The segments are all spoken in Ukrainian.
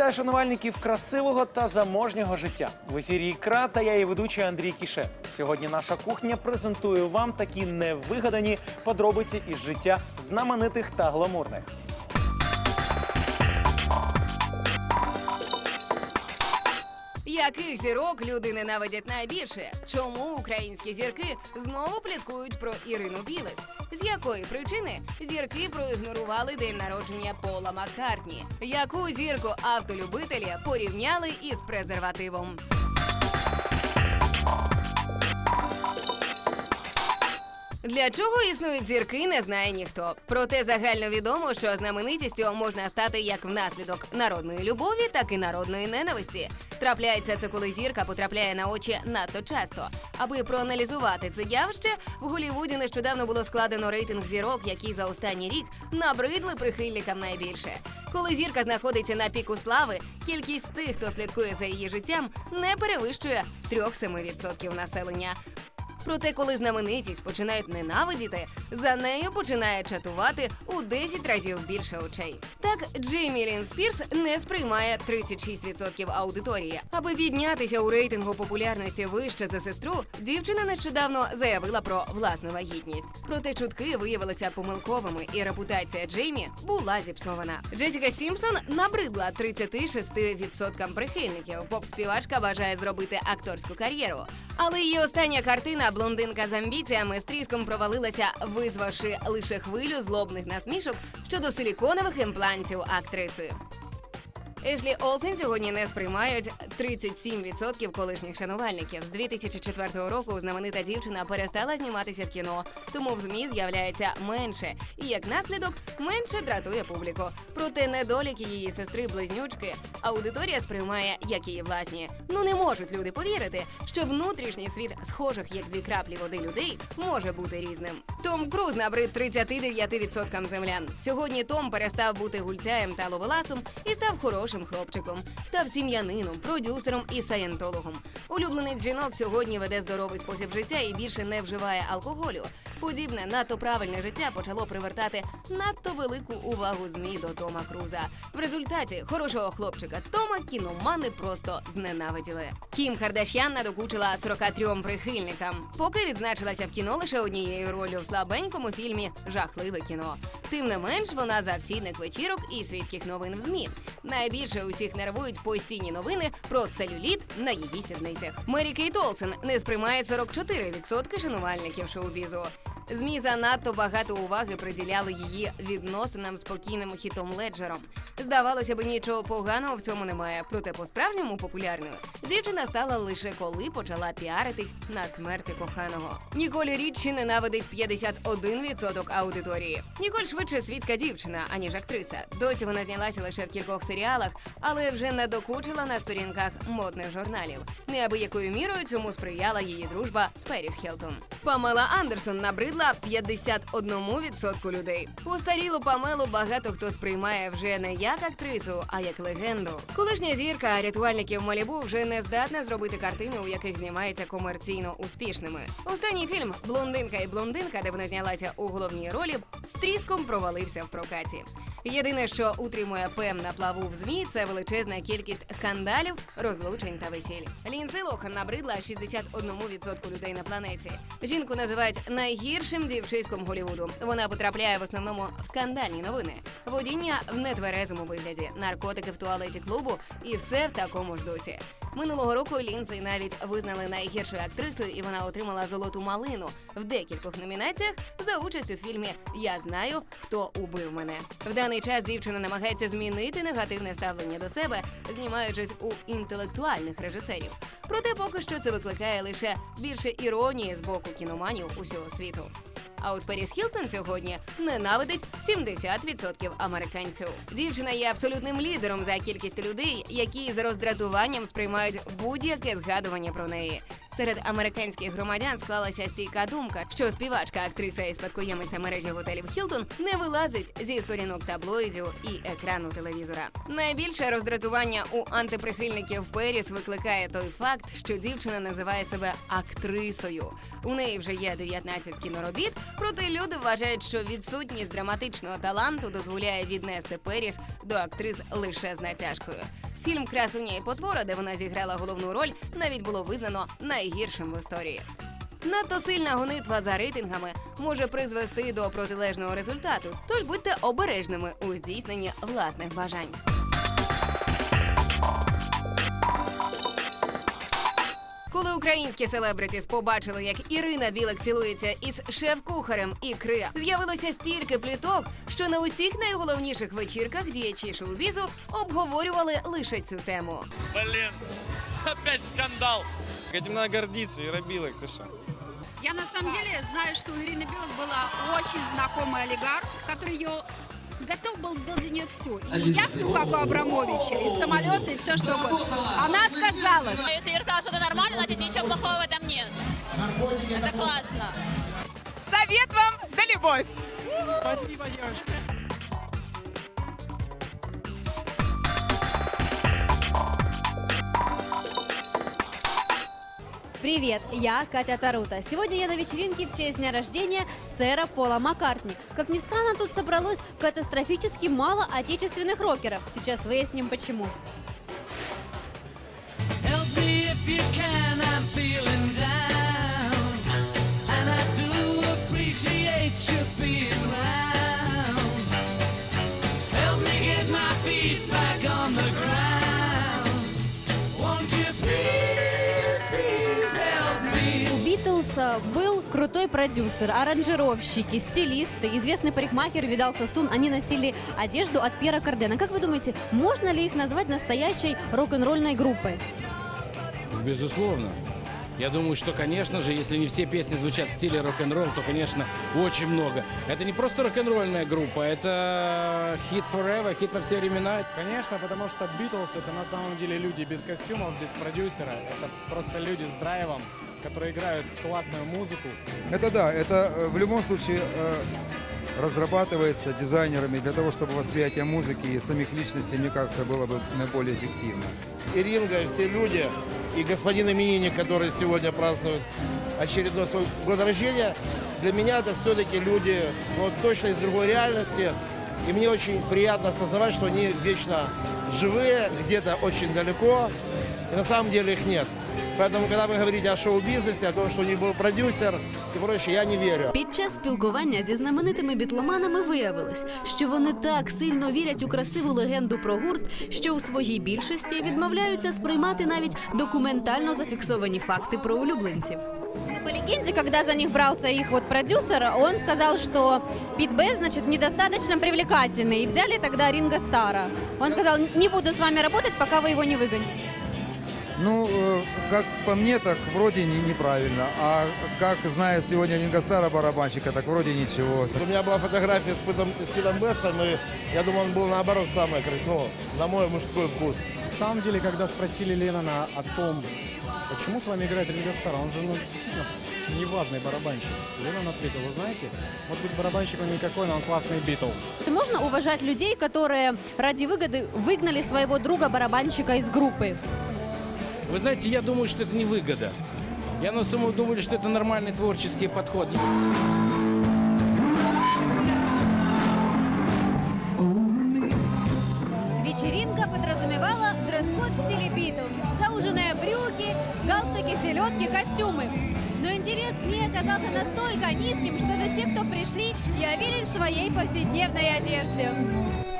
Вітаю шанувальників красивого та заможнього життя. В ефірі ікра та я її ведучий Андрій Кіше. Сьогодні наша кухня презентує вам такі невигадані подробиці із життя знаменитих та гламурних. Яких зірок люди ненавидять найбільше? Чому українські зірки знову пліткують про Ірину Білик? З якої причини зірки проігнорували день народження Пола Маккартні? Яку зірку автолюбителі порівняли із презервативом? Для чого існують зірки, не знає ніхто. Проте загально відомо, що знаменитістю можна стати як внаслідок народної любові, так і народної ненависті. Трапляється це, коли зірка потрапляє на очі надто часто. Аби проаналізувати це явище, в Голівуді нещодавно було складено рейтинг зірок, які за останній рік набридли прихильникам найбільше. Коли зірка знаходиться на піку слави, кількість тих, хто слідкує за її життям, не перевищує 3-7% населення. Проте, коли знаменитість починають ненавидіти, за нею починає чатувати у 10 разів більше очей. Так, Джеймі Лін Спірс не сприймає 36% аудиторії. Аби піднятися у рейтингу популярності вище за сестру, дівчина нещодавно заявила про власну вагітність. Проте чутки виявилися помилковими, і репутація Джеймі була зіпсована. Джесіка Сімпсон набридла 36% прихильників. Поп-співачка бажає зробити акторську кар'єру. Але її остання картина блондинка з амбіціями з тріском провалилася, визвавши лише хвилю злобних насмішок щодо силіконових імплантів актриси. Ешлі Олсен сьогодні не сприймають 37% колишніх шанувальників. З 2004 року знаменита дівчина перестала зніматися в кіно, тому в змі з'являється менше, і як наслідок менше дратує публіку. Проте недоліки її сестри близнючки аудиторія сприймає як її власні. Ну не можуть люди повірити, що внутрішній світ схожих як дві краплі води людей може бути різним. Том Круз набрид 39% землян. Сьогодні Том перестав бути гульцяєм та ловеласом і став хорошим хлопчиком. Став сім'янином, продюсером і саєнтологом. Улюбленець жінок сьогодні веде здоровий спосіб життя і більше не вживає алкоголю. Подібне надто правильне життя почало привертати надто велику увагу змі до Тома Круза. В результаті хорошого хлопчика Тома кіномани просто зненавиділи. Кім Кардашян надокучила 43 прихильникам. Поки відзначилася в кіно лише однією ролью в слабенькому фільмі Жахливе кіно. Тим не менш, вона завсідник вечірок і світських новин в ЗМІ. Найбільше усіх нервують постійні новини про целюліт на її сідницях. Мері Кейт Олсен не сприймає 44% шанувальників шоу-бізу. ЗМІ занадто багато уваги приділяли її відносинам з покійним хітом Леджером. Здавалося б, нічого поганого в цьому немає, проте по-справжньому популярною дівчина стала лише коли почала піаритись на смерті коханого. Ніколі Річі ненавидить 51% аудиторії. Ніколь швидше світська дівчина, аніж актриса. Досі вона знялася лише в кількох серіалах, але вже не докучила на сторінках модних журналів. Неабиякою мірою цьому сприяла її дружба з Періс Хелтон. Памела Андерсон набридла 51% людей. Устарілу Памелу багато хто сприймає вже не як актрису, а як легенду. Колишня зірка рятувальників Малібу вже не здатна зробити картини, у яких знімається комерційно успішними. Останній фільм Блондинка і блондинка, де вона знялася у головній ролі, з тріском провалився в прокаті. Єдине, що утримує Пем на плаву в змі, це величезна кількість скандалів, розлучень та весіль. Лінси Лохан набридла 61% людей на планеті. Жінку називають найгіршим дівчиськом Голівуду. Вона потрапляє в основному в скандальні новини, водіння в нетверезому вигляді, наркотики в туалеті клубу і все в такому ж дусі. Минулого року Лінзи навіть визнали найгіршою актрисою, і вона отримала золоту малину в декількох номінаціях за участь у фільмі Я знаю, хто убив мене. В даний час дівчина намагається змінити негативне ставлення до себе, знімаючись у інтелектуальних режисерів. Проте поки що це викликає лише більше іронії з боку кіноманів усього світу. А от Періс Хілтон сьогодні ненавидить 70% американців. Дівчина є абсолютним лідером за кількістю людей, які з роздратуванням сприймають будь-яке згадування про неї. Серед американських громадян склалася стійка думка, що співачка, актриса і спадкоємиця мережі готелів Хілтон не вилазить зі сторінок таблоїдів і екрану телевізора. Найбільше роздратування у антиприхильників Періс викликає той факт, що дівчина називає себе актрисою. У неї вже є 19 кіноробіт, проте люди вважають, що відсутність драматичного таланту дозволяє віднести Періс до актрис лише з натяжкою. Фільм Красуня і потвора, де вона зіграла головну роль, навіть було визнано найгіршим в історії. Надто сильна гонитва за рейтингами може призвести до протилежного результату, тож будьте обережними у здійсненні власних бажань. Коли українські селебритіс побачили, як Ірина Білик цілується із шеф-кухарем ікри, з'явилося стільки пліток, що на усіх найголовніших вечірках діячі шоу-бізу обговорювали лише цю тему. Блин, опять скандал. Этим надо гордиться, Ира Билык, ты что? Я на самом деле знаю, что у Ирины Билок была очень знакомый олигарх, который ее готов был сделать для нее все. И яхту, как у Абрамовича, и самолеты, и все, что угодно. Она отказалась. Если Ира сказала, что это нормально, значит ничего плохого в этом нет. Это классно. Совет вам за любовь! Привет, я Катя Тарута. Сегодня я на вечеринке в честь дня рождения сэра Пола Маккартни. Как ни странно, тут собралось катастрофически мало отечественных рокеров. Сейчас выясним почему. Битлз э, был крутой продюсер, аранжировщики, стилисты, известный парикмахер Видал Сосун. Они носили одежду от Пьера Кардена. Как вы думаете, можно ли их назвать настоящей рок-н-ролльной группой? Безусловно. Я думаю, что, конечно же, если не все песни звучат в стиле рок-н-ролл, то, конечно, очень много. Это не просто рок-н-ролльная группа, это хит forever, хит на все времена. Конечно, потому что Битлз это на самом деле люди без костюмов, без продюсера. Это просто люди с драйвом, которые играют классную музыку. Это да, это э, в любом случае э, разрабатывается дизайнерами для того, чтобы восприятие музыки и самих личностей, мне кажется, было бы наиболее эффективно. И Ринга, и все люди, и господин именинник, который сегодня празднует очередной свой год рождения, для меня это все-таки люди, ну, вот точно из другой реальности. И мне очень приятно осознавать, что они вечно живые, где-то очень далеко, и на самом деле их нет. Поэтому, когда вы говорите о шоу-бизнесе, о том, что у них был продюсер и прочее, я не верю. Під час спілкування зі знаменитими бітломанами виявилось, що вони так сильно вірять у красиву легенду про гурт, що у своїй більшості відмовляються сприймати навіть документально зафіксовані факти про улюбленців. Ну, по легенде, когда за них брался их вот продюсер, он сказал, что Пит Б, значит, недостаточно привлекательный. И взяли тогда Ринго Стара. Он сказал, не буду с вами работать, пока вы его не выгоните. Ну, э, как по мне, так вроде не, неправильно. А как знает сегодня Ринго Стара барабанщика, так вроде ничего. У меня была фотография с Питом, с Питом Бестом, и я думаю, он был наоборот самый, ну, на мой мужской вкус. На самом деле, когда спросили Леннона о том, почему с вами играет Ринго Старр, он же ну, действительно неважный барабанщик. Леннон ответил, вы знаете, может быть барабанщик он никакой, но он классный Битл. Можно уважать людей, которые ради выгоды выгнали своего друга-барабанщика из группы. Вы знаете, я думаю, что это не выгода. Я на самом думаю, что это нормальный творческий подход. Вечеринка подразумевала дресс-код в стиле Битлз. Зауженные брюки, галстуки, селедки, костюмы. Но интерес к ней оказался настолько низким, что же те, кто пришли, явились в своей повседневной одежде.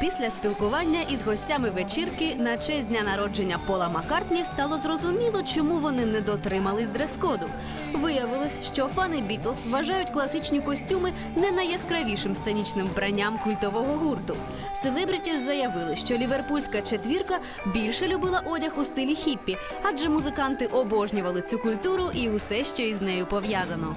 Після спілкування із гостями вечірки на честь дня народження Пола Маккартні стало зрозуміло, чому вони не дотримались дрес-коду. Виявилось, що фани Бітлз вважають класичні костюми не найяскравішим сценічним вбранням культового гурту. Селебрітіс заявили, що ліверпульська четвірка більше любила одяг у стилі хіппі, адже музиканти обожнювали цю культуру і усе, що із нею пов'язано.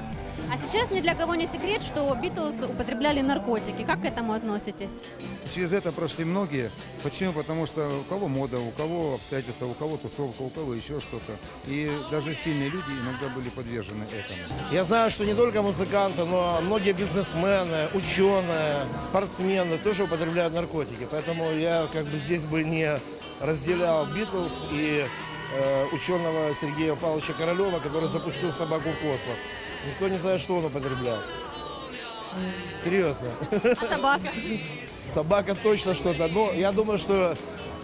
А сейчас ни для кого не секрет, что Битлз употребляли наркотики. Как к этому относитесь? Через это прошли многие. Почему? Потому что у кого мода, у кого обстоятельства, у кого тусовка, у кого еще что-то. И даже сильные люди иногда были подвержены этому. Я знаю, что не только музыканты, но многие бизнесмены, ученые, спортсмены тоже употребляют наркотики. Поэтому я как бы здесь бы не разделял Битлз и э, ученого Сергея Павловича Королева, который запустил собаку в космос. Никто не знает, что он употреблял. Серьезно. А собака? Собака точно что-то. Но я думаю, что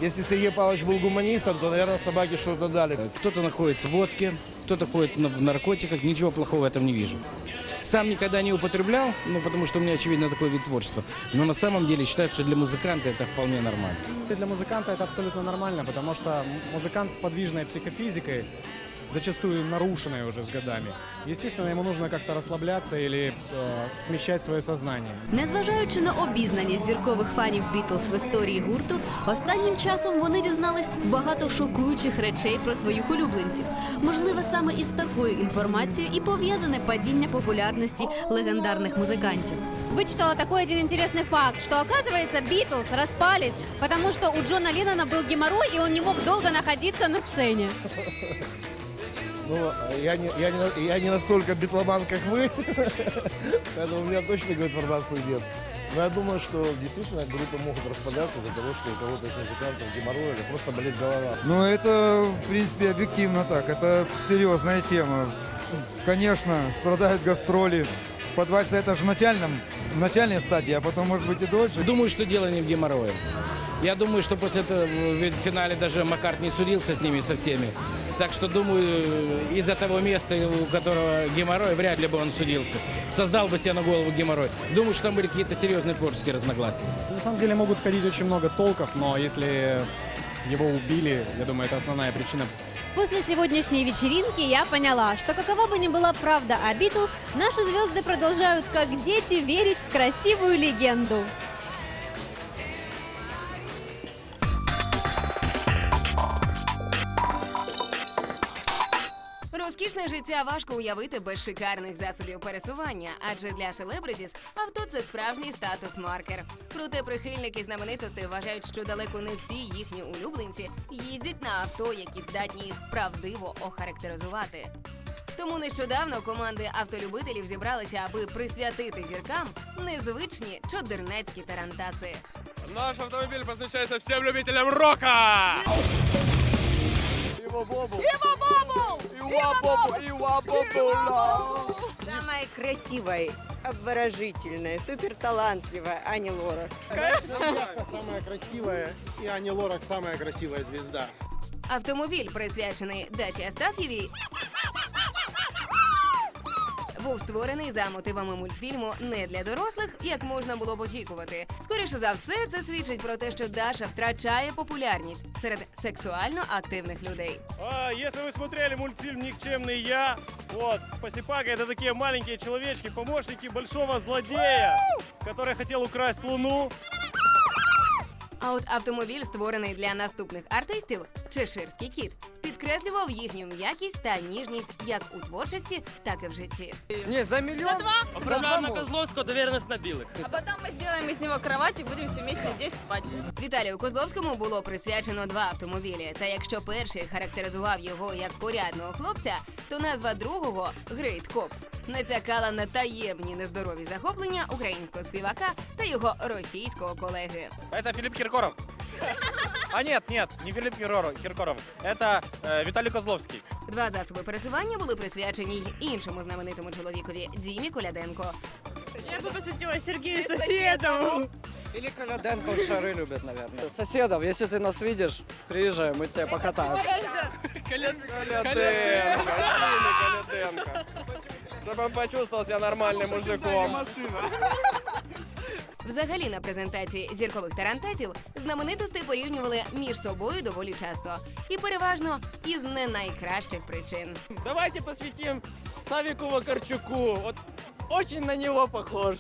Если Сергей Павлович был гуманистом, то, наверное, собаке что-то дали. Кто-то находится в водке, кто-то ходит на- в наркотиках, ничего плохого в этом не вижу. Сам никогда не употреблял, ну, потому что у меня, очевидно, такой вид творчества. Но на самом деле считаю, что для музыканта это вполне нормально. И Для музыканта это абсолютно нормально, потому что музыкант с подвижной психофизикой, зачастую нарушенной уже с годами, естественно, ему нужно как-то расслабляться или э, смещать свое сознание. Незважаючи на обізнаність зіркових фанів Бітлз в історії гурту, останнім часом вони дізнались багато шокуючих речей про своїх улюбленців. Можливо, саме із такою інформацією і пов'язане падіння популярності легендарних музикантів. Вычитала такой один интересный факт, что оказывается Битлз распались, потому что у Джона Леннона был геморрой, и он не мог долго находиться на сцене. Ну, я не, я, не, я не настолько битломан, как вы, поэтому у меня точно информации нет. Но я думаю, что действительно группы могут распадаться из-за того, что у кого-то из музыкантов геморрой или просто болит голова. Но это, в принципе, объективно так. Это серьезная тема. Конечно, страдают гастроли. Подвальцы это же в начальном, в начальной стадии, а потом, может быть, и дольше. Думаю, что дело не в геморрое. Я думаю, что после этого в финале даже Маккарт не судился с ними со всеми. Так что, думаю, из-за того места, у которого геморрой, вряд ли бы он судился. Создал бы себе на голову геморрой. Думаю, что там были какие-то серьезные творческие разногласия. На самом деле могут ходить очень много толков, но если его убили, я думаю, это основная причина После сегодняшней вечеринки я поняла, что какова бы ни была правда о Битлз, наши звезды продолжают как дети верить в красивую легенду. Розкішне життя важко уявити без шикарних засобів пересування, адже для селебритіс авто це справжній статус-маркер. Проте прихильники знаменитостей вважають, що далеко не всі їхні улюбленці їздять на авто, які здатні їх правдиво охарактеризувати. Тому нещодавно команди автолюбителів зібралися, аби присвятити зіркам незвичні чодернецькі тарантаси. Наш автомобиль посвящается всем любителям рока! Самая красивая, обворожительная, супер талантливая Ани Лорак. самая красивая, и Ани Лорак самая красивая звезда. Автомобіль, присвячений Даші Астаф'євій, був створений за мотивами мультфільму не для дорослих, як можна було б очікувати. Скоріше за все, це свідчить про те, що Даша втрачає популярність серед сексуально активних людей. А, если вы смотрели мультфильм «Никчемный я», вот, Посипака — это такие маленькие человечки, помощники большого злодея, который хотел украсть Луну. А от автомобіль, створений для наступних артистів, Чеширський кіт, підкреслював їхню м'якість та ніжність як у творчості, так і в житті. Не, за миллион? Оформляем на Козловского доверенность на белых. А потом мы сделаем из него кровать и будем все вместе здесь спать. Віталію Козловському було присвячено два автомобілі. Та якщо перший характеризував його як порядного хлопця, то назва другого Грейт Кокс натякала на таємні нездорові захоплення українського співака та його російського колеги. Это Филипп Киркоров. А нет, нет, не Филипп Киркоров, Киркоров. это э, Виталий Козловский. Два засоби пересування були присвячені й іншому знаменитому чоловікові Дімі Коляденко. Я бы посвятила Сергею Соседову. Или Коляденко шары любят, наверное. Соседов, если ты нас видишь, приезжай, мы тебя покатаем. Коляденко, Коляденко. Чтобы он почувствовал себя нормальным мужиком. Взагалі на презентації зіркових тарантасів знаменитостей порівнювали між собою доволі часто і переважно із не найкращих причин. Давайте посвятим Савіку Вакарчуку. От очень на нього похож.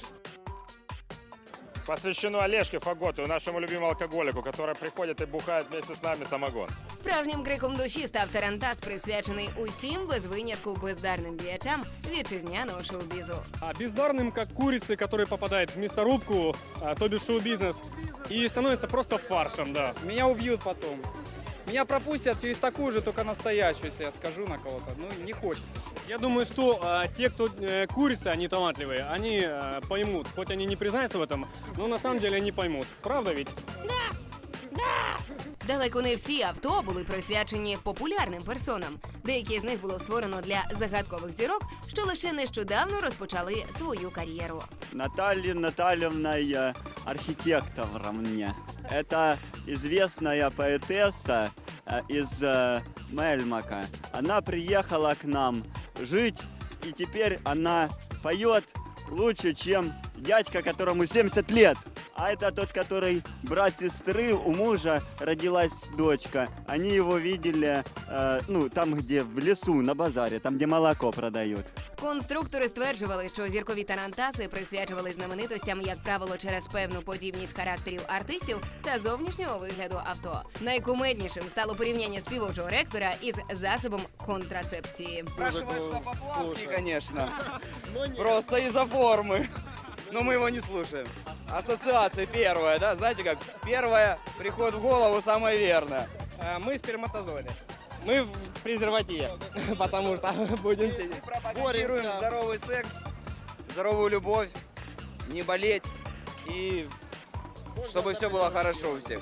Посвящено Олежке Фаготу, нашему любимому алкоголику, который приходит и бухает вместе с нами самогон. Справжнім криком душі став тарантас, присвячений усім без винятку бездарним діячам вітчизняного шоу-бізу. А бездарным, как курицы, которые попадают в мясорубку, а, то бишь шоу-бизнес, и становится просто фаршем, да. Меня убьют потом. Меня пропустят через такую же, только настоящую, если я скажу на кого-то. Ну, не хочется. Я думаю, что а, те, кто э, курицы, они талантливые, они э, поймут. Хоть они не признаются в этом, но на самом деле они поймут. Правда ведь? Далеко не всі авто були присвячені популярним персонам. Деякі з них було створено для загадкових зірок, що лише нещодавно розпочали свою кар'єру. Наталья Натальевна я архитектором мне. Это известная поэтесса э, из э, Мельмака. Она приехала к нам жить, и теперь она поет лучше, чем дядька, которому 70 лет. А это тот, который брат сестры, у мужа родилась дочка. Они его видели, э, ну, там, где в лесу, на базаре, там, где молоко продают. Конструктори стверджували, що зіркові тарантаси присвячували знаменитостям, як правило, через певну подібність характерів артистів та зовнішнього вигляду авто. Найкумеднішим стало порівняння співочого ректора із засобом контрацепції. Спрашивается Поплавский, конечно. Просто из-за формы. Но мы его не слушаем. Ассоциация первая, да? Знаете как? Первая приходит в голову самое верное. Мы сперматозоиды. Мы в презервативе, потому что будем сидеть. Пропагандируем здоровый секс, здоровую любовь, не болеть и чтобы все было хорошо у всех.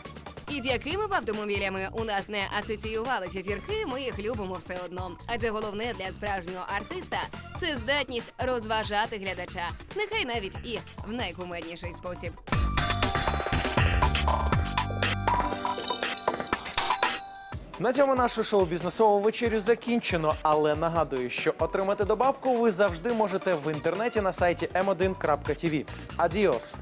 І з якими б автомобілями у нас не асоціювалися зірки, ми їх любимо все одно. Адже головне для справжнього артиста це здатність розважати глядача, нехай навіть і в найкумедніший спосіб. На цьому нашу шоу-бізнесову вечерю закінчено, але нагадую, що отримати добавку ви завжди можете в інтернеті на сайті m1.tv. Адіос!